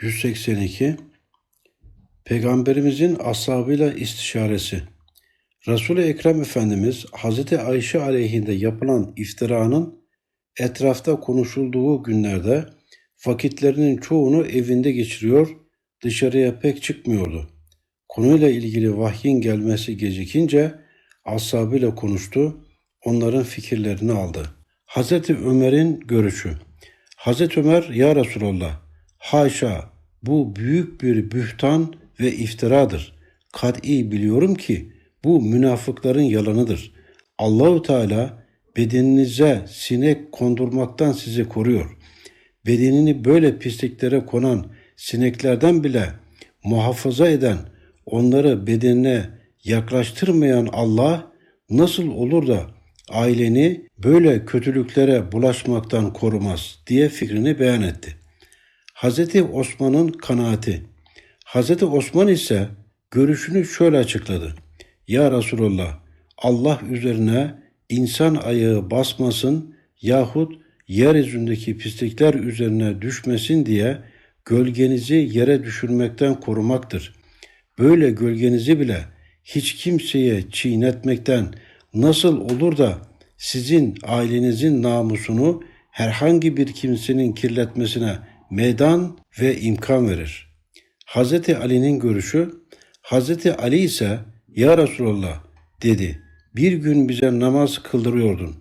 182 Peygamberimizin ashabıyla istişaresi Resul-i Ekrem Efendimiz Hazreti Ayşe aleyhinde yapılan iftiranın etrafta konuşulduğu günlerde vakitlerinin çoğunu evinde geçiriyor, dışarıya pek çıkmıyordu. Konuyla ilgili vahyin gelmesi gecikince ashabıyla konuştu, onların fikirlerini aldı. Hazreti Ömer'in görüşü Hazreti Ömer, Ya Resulallah, haşa bu büyük bir bühtan ve iftiradır. Kat'i biliyorum ki bu münafıkların yalanıdır. Allahu Teala bedeninize sinek kondurmaktan sizi koruyor. Bedenini böyle pisliklere konan sineklerden bile muhafaza eden, onları bedenine yaklaştırmayan Allah nasıl olur da aileni böyle kötülüklere bulaşmaktan korumaz diye fikrini beyan etti. Hazreti Osman'ın kanaati. Hazreti Osman ise görüşünü şöyle açıkladı. Ya Resulallah Allah üzerine insan ayağı basmasın yahut yeryüzündeki pislikler üzerine düşmesin diye gölgenizi yere düşürmekten korumaktır. Böyle gölgenizi bile hiç kimseye çiğnetmekten nasıl olur da sizin ailenizin namusunu herhangi bir kimsenin kirletmesine meydan ve imkan verir. Hazreti Ali'nin görüşü, Hazreti Ali ise Ya Resulallah dedi. Bir gün bize namaz kıldırıyordun.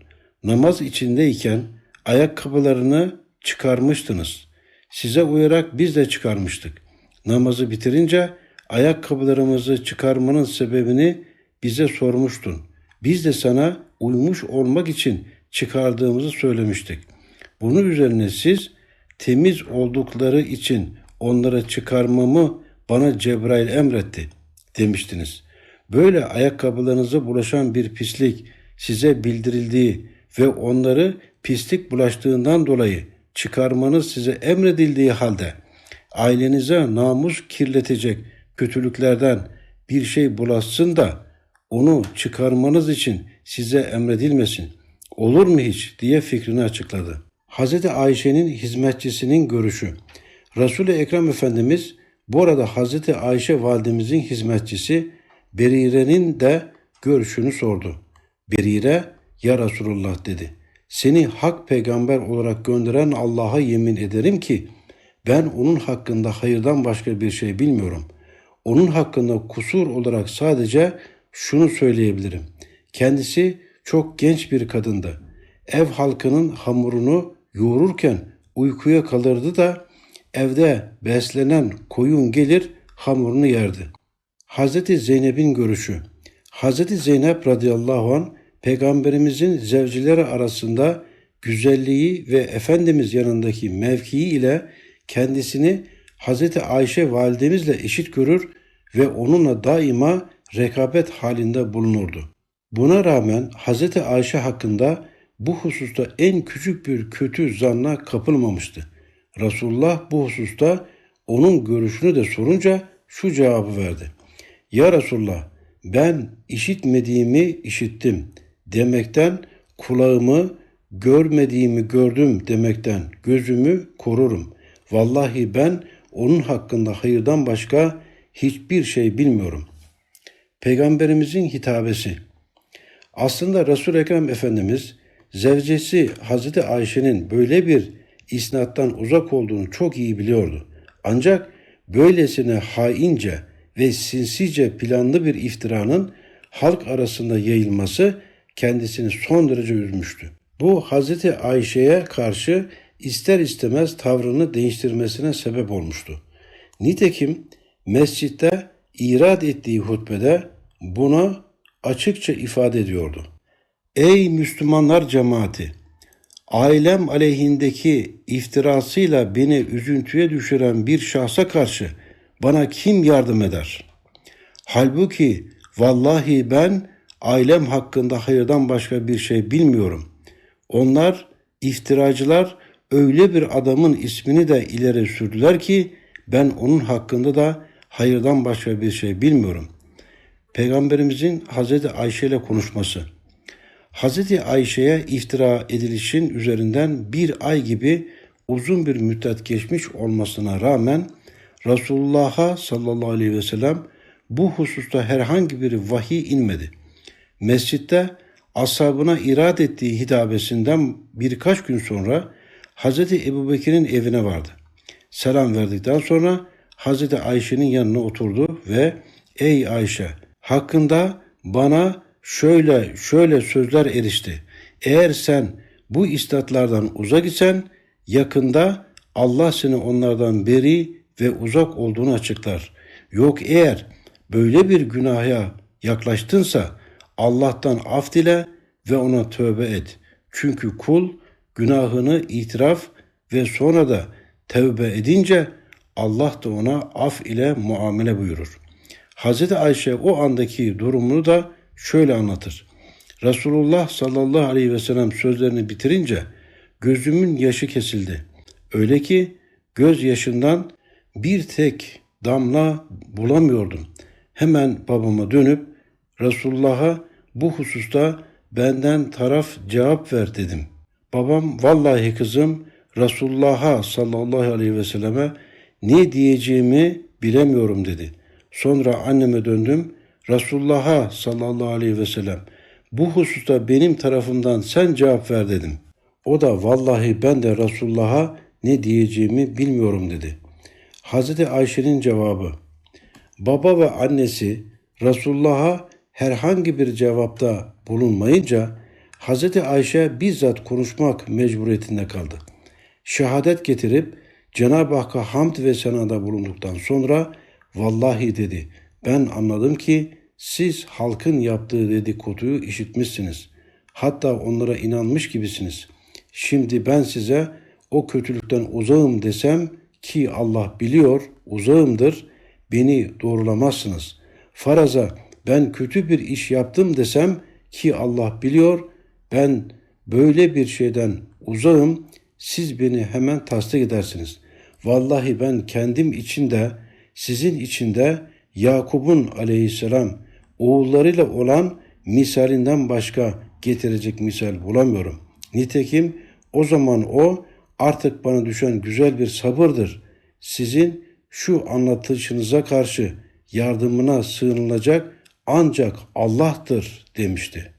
Namaz içindeyken ayakkabılarını çıkarmıştınız. Size uyarak biz de çıkarmıştık. Namazı bitirince ayakkabılarımızı çıkarmanın sebebini bize sormuştun. Biz de sana uymuş olmak için çıkardığımızı söylemiştik. Bunun üzerine siz temiz oldukları için onlara çıkarmamı bana Cebrail emretti demiştiniz. Böyle ayakkabılarınıza bulaşan bir pislik size bildirildiği ve onları pislik bulaştığından dolayı çıkarmanız size emredildiği halde ailenize namus kirletecek kötülüklerden bir şey bulaşsın da onu çıkarmanız için size emredilmesin. Olur mu hiç diye fikrini açıkladı. Hz. Ayşe'nin hizmetçisinin görüşü. Resul-i Ekrem Efendimiz bu arada Hz. Ayşe validemizin hizmetçisi Berire'nin de görüşünü sordu. Berire, ya Resulullah dedi. Seni hak peygamber olarak gönderen Allah'a yemin ederim ki ben onun hakkında hayırdan başka bir şey bilmiyorum. Onun hakkında kusur olarak sadece şunu söyleyebilirim. Kendisi çok genç bir kadındı. Ev halkının hamurunu yoğururken uykuya kalırdı da evde beslenen koyun gelir hamurunu yerdi. Hazreti Zeynep'in görüşü. Hazreti Zeynep radıyallahu an peygamberimizin zevcileri arasında güzelliği ve Efendimiz yanındaki mevkii ile kendisini Hazreti Ayşe validemizle eşit görür ve onunla daima rekabet halinde bulunurdu. Buna rağmen Hazreti Ayşe hakkında bu hususta en küçük bir kötü zanna kapılmamıştı. Resulullah bu hususta onun görüşünü de sorunca şu cevabı verdi. Ya Resulullah ben işitmediğimi işittim demekten kulağımı görmediğimi gördüm demekten gözümü korurum. Vallahi ben onun hakkında hayırdan başka hiçbir şey bilmiyorum. Peygamberimizin hitabesi. Aslında Resul Ekrem Efendimiz zevcesi Hazreti Ayşe'nin böyle bir isnattan uzak olduğunu çok iyi biliyordu. Ancak böylesine haince ve sinsice planlı bir iftiranın halk arasında yayılması kendisini son derece üzmüştü. Bu Hazreti Ayşe'ye karşı ister istemez tavrını değiştirmesine sebep olmuştu. Nitekim mescitte irad ettiği hutbede buna açıkça ifade ediyordu. Ey Müslümanlar cemaati! Ailem aleyhindeki iftirasıyla beni üzüntüye düşüren bir şahsa karşı bana kim yardım eder? Halbuki vallahi ben ailem hakkında hayırdan başka bir şey bilmiyorum. Onlar iftiracılar öyle bir adamın ismini de ileri sürdüler ki ben onun hakkında da hayırdan başka bir şey bilmiyorum. Peygamberimizin Hazreti Ayşe ile konuşması. Hazreti Ayşe'ye iftira edilişin üzerinden bir ay gibi uzun bir müddet geçmiş olmasına rağmen Resulullah'a sallallahu aleyhi ve sellem bu hususta herhangi bir vahiy inmedi. Mescitte ashabına irad ettiği hitabesinden birkaç gün sonra Hazreti Ebubekir'in evine vardı. Selam verdikten sonra Hazreti Ayşe'nin yanına oturdu ve ''Ey Ayşe, hakkında bana şöyle şöyle sözler erişti. Eğer sen bu istatlardan uzak isen yakında Allah seni onlardan beri ve uzak olduğunu açıklar. Yok eğer böyle bir günaha yaklaştınsa Allah'tan af dile ve ona tövbe et. Çünkü kul günahını itiraf ve sonra da tövbe edince Allah da ona af ile muamele buyurur. Hazreti Ayşe o andaki durumunu da şöyle anlatır. Resulullah sallallahu aleyhi ve sellem sözlerini bitirince gözümün yaşı kesildi. Öyle ki göz yaşından bir tek damla bulamıyordum. Hemen babama dönüp Resulullah'a bu hususta benden taraf cevap ver dedim. Babam vallahi kızım Resulullah'a sallallahu aleyhi ve selleme ne diyeceğimi bilemiyorum dedi. Sonra anneme döndüm. Resulullah'a sallallahu aleyhi ve sellem bu hususta benim tarafımdan sen cevap ver dedim. O da vallahi ben de Resulullah'a ne diyeceğimi bilmiyorum dedi. Hazreti Ayşe'nin cevabı Baba ve annesi Resulullah'a herhangi bir cevapta bulunmayınca Hazreti Ayşe bizzat konuşmak mecburiyetinde kaldı. Şehadet getirip Cenab-ı Hakk'a hamd ve senada bulunduktan sonra vallahi dedi ben anladım ki siz halkın yaptığı dedikoduyu işitmişsiniz. Hatta onlara inanmış gibisiniz. Şimdi ben size o kötülükten uzağım desem ki Allah biliyor uzağımdır beni doğrulamazsınız. Faraza ben kötü bir iş yaptım desem ki Allah biliyor ben böyle bir şeyden uzağım siz beni hemen tasdik edersiniz. Vallahi ben kendim içinde sizin içinde Yakup'un aleyhisselam oğullarıyla olan misalinden başka getirecek misal bulamıyorum. Nitekim o zaman o artık bana düşen güzel bir sabırdır. Sizin şu anlatışınıza karşı yardımına sığınılacak ancak Allah'tır demişti.''